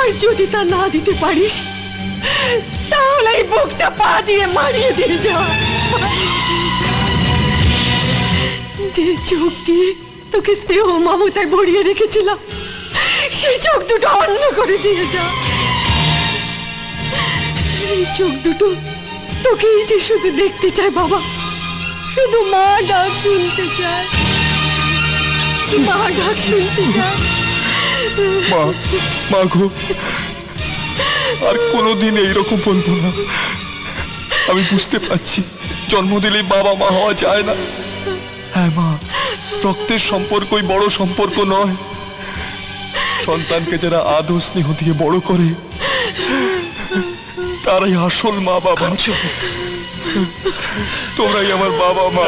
আর যদি তা না দিতে পারিস, তাহলে এই বুকটা পা দিয়ে মারিয়ে দিয়ে যা। যে চোখ দিয়ে তোকে স্নেহ মমতায় ভরিয়ে রেখেছিলাম, সেই চোখ দুটো অন্য করে দিয়ে যা। এই চোখ দুটো তোকেই যে শুধু দেখতে চায় বাবা, শুধু মা ডাক শুনতে চায়। মা ডাক শুনতে চায়। মা মা গো। আর কোনোদিন এইরকম বলব না। আমি বুঝতে পারছি, জন্ম দিলেই বাবা মা হওয়া যায় না। হ্যাঁ মা, রক্তের সম্পর্কই বড় সম্পর্ক নয়। সন্তানকে যারা আদর স্নেহ দিয়ে বড় করে, তারাই আসল মা বাবা। তোমরাই আমার বাবা মা।